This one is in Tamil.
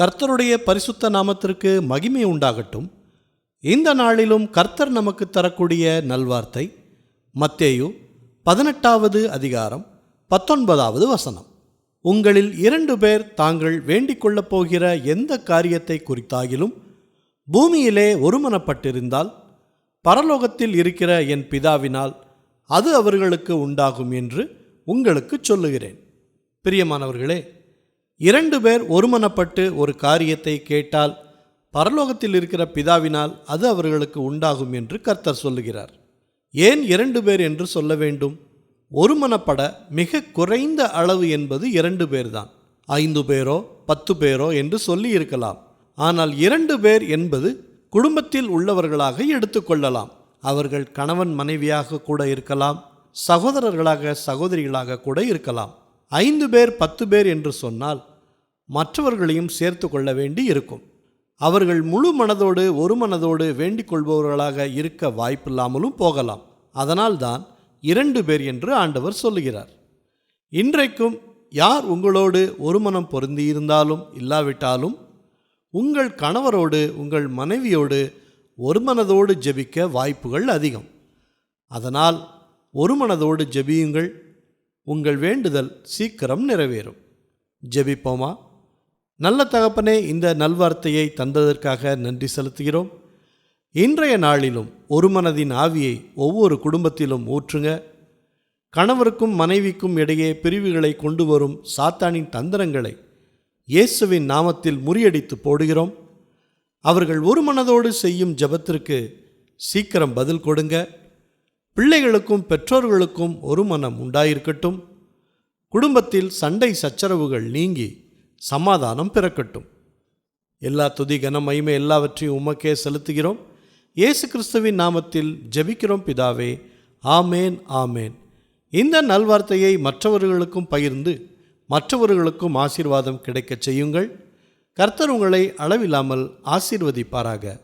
கர்த்தருடைய பரிசுத்த நாமத்திற்கு மகிமை உண்டாகட்டும். இந்த நாளிலும் கர்த்தர் நமக்கு தரக்கூடிய நல்வார்த்தை மத்தேயு பதினெட்டாவது அதிகாரம் பத்தொன்பதாவது வசனம். உங்களில் இரண்டு பேர் தாங்கள் வேண்டிக் கொள்ளப் போகிற எந்த காரியத்தை குறித்தாகிலும் பூமியிலே ஒருமனப்பட்டிருந்தால் பரலோகத்தில் இருக்கிற என் பிதாவினால் அது அவர்களுக்கு உண்டாகும் என்று உங்களுக்கு சொல்லுகிறேன். பிரியமானவர்களே இரண்டு பேர் ஒருமனப்பட்டு ஒரு காரியத்தை கேட்டால் பரலோகத்தில் இருக்கிற பிதாவினால் அது அவர்களுக்கு உண்டாகும் என்று கர்த்தர் சொல்லுகிறார். ஏன் இரண்டு பேர் என்று சொல்ல வேண்டும்? ஒருமனப்பட மிக குறைந்த அளவு என்பது இரண்டு பேர்தான். ஐந்து பேரோ பத்து பேரோ என்று சொல்லி இருக்கலாம். ஆனால் இரண்டு பேர் என்பது குடும்பத்தில் உள்ளவர்களாக எடுத்துக்கொள்ளலாம் அவர்கள் கணவன் மனைவியாக கூட இருக்கலாம் சகோதரர்களாக சகோதரிகளாக கூட இருக்கலாம். ஐந்து பேர் பத்து பேர் என்று சொன்னால் மற்றவர்களையும் சேர்த்து கொள்ள வேண்டி இருக்கும். அவர்கள் முழு மனதோடு ஒரு மனதோடு வேண்டிக் கொள்பவர்களாக இருக்க வாய்ப்பில்லாமலும் போகலாம். அதனால்தான் இரண்டு பேர் என்று ஆண்டவர் சொல்லுகிறார். இன்றைக்கும் யார் உங்களோடு ஒரு மனம் பொருந்தியிருந்தாலும் இல்லாவிட்டாலும் உங்கள் கணவரோடு உங்கள் மனைவியோடு ஒரு மனதோடு ஜெபிக்க வாய்ப்புகள் அதிகம். அதனால் ஒரு மனதோடு ஜெபியுங்கள். உங்கள் வேண்டுதல் சீக்கிரம் நிறைவேறும். ஜெபிப்போமா? நல்ல தகப்பனே இந்த நல்வார்த்தையை தந்ததற்காக நன்றி செலுத்துகிறோம். இன்றைய நாளிலும் ஒரு மனதின் ஆவியை ஒவ்வொரு குடும்பத்திலும் ஊற்றுங்க. கணவருக்கும் மனைவிக்கும் இடையே பிரிவுகளை கொண்டு வரும் சாத்தானின் தந்திரங்களை இயேசுவின் நாமத்தில் முறியடித்து போடுகிறோம். அவர்கள் ஒரு மனதோடு செய்யும் ஜெபத்திற்கு சீக்கிரம் பதில் கொடுங்க. பிள்ளைகளுக்கும் பெற்றோர்களுக்கும் ஒரு மனம் உண்டாயிருக்கட்டும். குடும்பத்தில் சண்டை சச்சரவுகள் நீங்கி சமாதானம் பிறக்கட்டும். எல்லா துதி கன மகிமை எல்லாவற்றையும் உமக்கே செலுத்துகிறோம். இயேசு கிறிஸ்துவின் நாமத்தில் ஜெபிக்கிறோம் பிதாவே. ஆமேன் ஆமேன். இந்த நல்வார்த்தையை மற்றவர்களுக்கும் பகிர்ந்து மற்றவர்களுக்கும் ஆசீர்வாதம் கிடைக்கச் செய்யுங்கள். கர்த்தர் உங்களை அளவில்லாமல் ஆசீர்வதிப்பாராக.